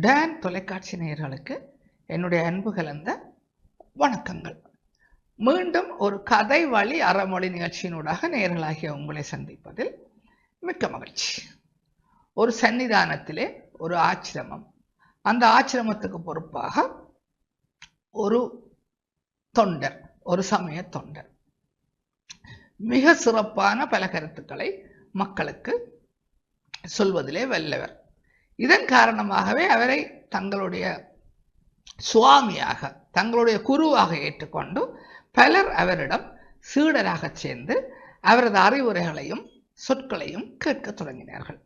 Tan தொலைக்காட்சி நேயர்களுக்கு என்னுடைய அன்பு கலந்த வணக்கங்கள். மீண்டும் ஒரு கதை வழி அறமொழி நிகழ்ச்சியினூடாக நேர்களாகிய உங்களை சந்திப்பதில் மிக்க மகிழ்ச்சி. ஒரு சன்னிதானத்திலே ஒரு ஆச்சிரமம். அந்த ஆச்சிரமத்துக்கு பொறுப்பாக ஒரு தொண்டர் ஒரு சமய தொண்டர். மிக சிறப்பான பல கருத்துக்களை மக்களுக்கு சொல்வதிலே வல்லவர். இதன் காரணமாகவே அவரை தங்களுடைய சுவாமியாக தங்களுடைய குருவாக ஏற்றுக்கொண்டு பலர் அவரிடம் சீடராக சேர்ந்து அவரது அறிவுரைகளையும் சொற்களையும் கேட்கத் தொடங்கினார்கள்.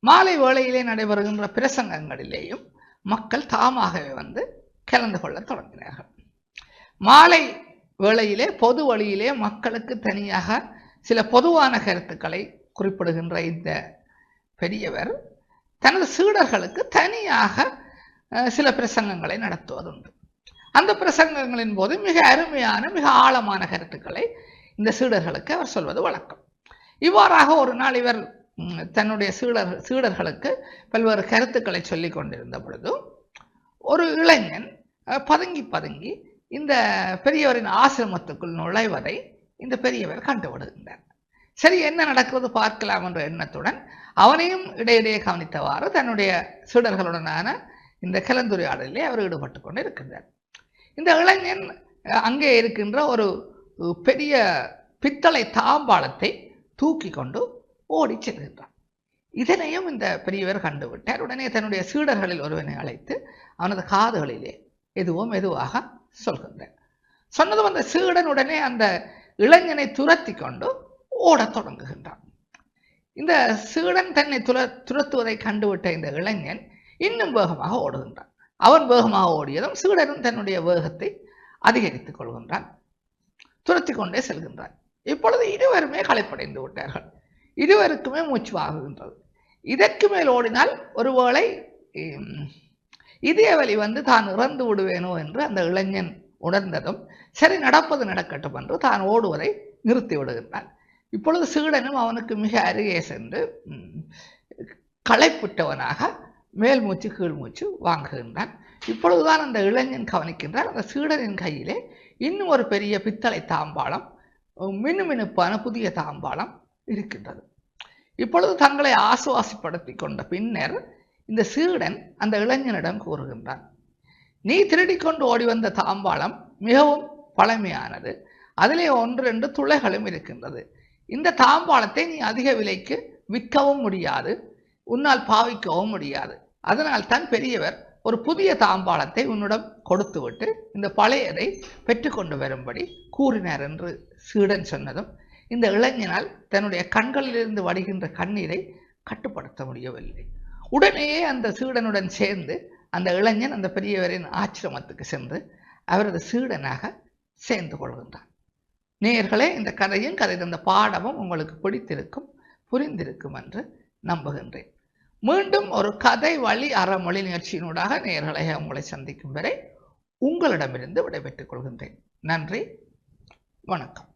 மாலை வேளையிலே நடைபெறுகின்ற பிரசங்கங்களிலேயும் மக்கள் தாமாகவே வந்து கலந்து கொள்ளத் தொடங்கினார்கள். மாலை வேளையிலே பொது வழியிலே மக்களுக்கு தனியாக சில பொதுவான கருத்துக்களை குறிப்பிடுகின்ற இந்த பெரியவர் தனது சீடர்களுக்கு தனியாக சில பிரசங்கங்களை நடத்துவதுண்டு. அந்த பிரசங்கங்களின் போது மிக அருமையான மிக ஆழமான கருத்துக்களை இந்த சீடர்களுக்கு அவர் சொல்வது வழக்கம். இவ்வாறாக ஒரு நாள் இவர் தன்னுடைய சீடர் சீடர்களுக்கு பல்வேறு கருத்துக்களை சொல்லிக் கொண்டிருந்த பொழுது ஒரு இளைஞன் பதுங்கி பதுங்கி இந்த பெரியவரின் ஆசிரமத்துக்குள் நுழைவதை இந்த பெரியவர் கண்டுவிடுகின்றார் சரி என்ன நடக்கிறது பார்க்கலாம் என்ற எண்ணத்துடன் அவனையும் இடையிடையே கவனித்தவாறு தன்னுடைய சீடர்களுடனான இந்த கலந்துரையாடலிலே அவர் ஈடுபட்டு கொண்டு இருக்கின்றார் இந்த இளைஞன் அங்கே இருக்கின்ற ஒரு பெரிய பித்தளை தாம்பாளத்தை தூக்கி கொண்டு ஓடி செல்கின்றான். இதனையும் இந்த பெரியவர் கண்டுவிட்டார். உடனே தன்னுடைய சீடர்களில் ஒருவனை அழைத்து அவனது காதுகளிலே எதுவோ மெதுவாக சொல்கின்றார். சொன்னதும் அந்த சீடன் உடனே அந்த இளைஞனை துரத்தி கொண்டு ஓடத் தொடங்குகின்றான். இந்த சீடன் தன்னை துர துரத்துவதை கண்டுவிட்ட இந்த இளைஞன் இன்னும் வேகமாக ஓடுகின்றான். அவன் வேகமாக ஓடியதும் சீடனும் தன்னுடைய வேகத்தை அதிகரித்துக் கொள்கின்றான். துரத்தி கொண்டே செல்கின்றான். இப்பொழுது இருவருமே களைப்படைந்து விட்டார்கள். இருவருக்குமே மூச்சு வாங்குகின்றது. இதற்கு மேல் ஓடினால் ஒருவேளை இதயவலி வந்து தான் இறந்து விடுவேனோ என்று அந்த இளைஞன் உணர்ந்ததும் சரி நடப்பது நடக்கட்டும் என்று தான் ஓடுவதை நிறுத்தி விடுகின்றான் இப்பொழுது சீடனும் அவனுக்கு மிக அருகே சென்று களைப்பிட்டவனாக மேல் மூச்சு கீழ் மூச்சு வாங்குகின்றான். இப்பொழுதுதான் அந்த இளைஞன் கவனிக்கின்றான். அந்த சீடனின் கையிலே இன்னும் ஒரு பெரிய பித்தளை தாம்பாளம் மினுமினுப்பான புதிய தாம்பாளம் இருக்கின்றது. இப்பொழுது தங்களை ஆசுவாசப்படுத்தி கொண்ட பின்னர் இந்த சீடன் அந்த இளைஞனிடம் கூறுகின்றான் நீ திருடிக்கொண்டு ஓடி வந்த தாம்பாளம் மிகவும் பழமையானது. அதிலே ஒன்று ரெண்டு துளைகளும் இருக்கின்றது. இந்த தாம்பாளத்தை நீ அதிக விலைக்கு விற்கவும் முடியாது உன்னால் பாவிக்கவும் முடியாது. அதனால் தான் பெரியவர் ஒரு புதிய தாம்பாளத்தை உன்னிடம் கொடுத்துவிட்டு இந்த பழையதை பெற்றுக்கொண்டு வரும்படி கூறினார் என்று சீடன் சொன்னதும் இந்த இளைஞனால் தன்னுடைய கண்களிலிருந்து வடிகின்ற கண்ணீரை கட்டுப்படுத்த முடியவில்லை. உடனேயே அந்த சீடனுடன் சேர்ந்து அந்த இளைஞன் அந்த பெரியவரின் ஆச்சிரமத்துக்கு சென்று அவரது சீடனாக சேர்ந்து கொள்கின்றான். நேயர்களே இந்த கதையும் கதை தந்த பாடமும் உங்களுக்கு பிடித்திருக்கும் புரிந்திருக்கும் என்று நம்புகின்றேன். மீண்டும் ஒரு கதை வழி அறமொழி நிகழ்ச்சியினூடாக நேயர்களை உங்களை சந்திக்கும் வரை உங்களிடமிருந்து விடைபெற்றுக் கொள்கின்றேன். நன்றி வணக்கம்.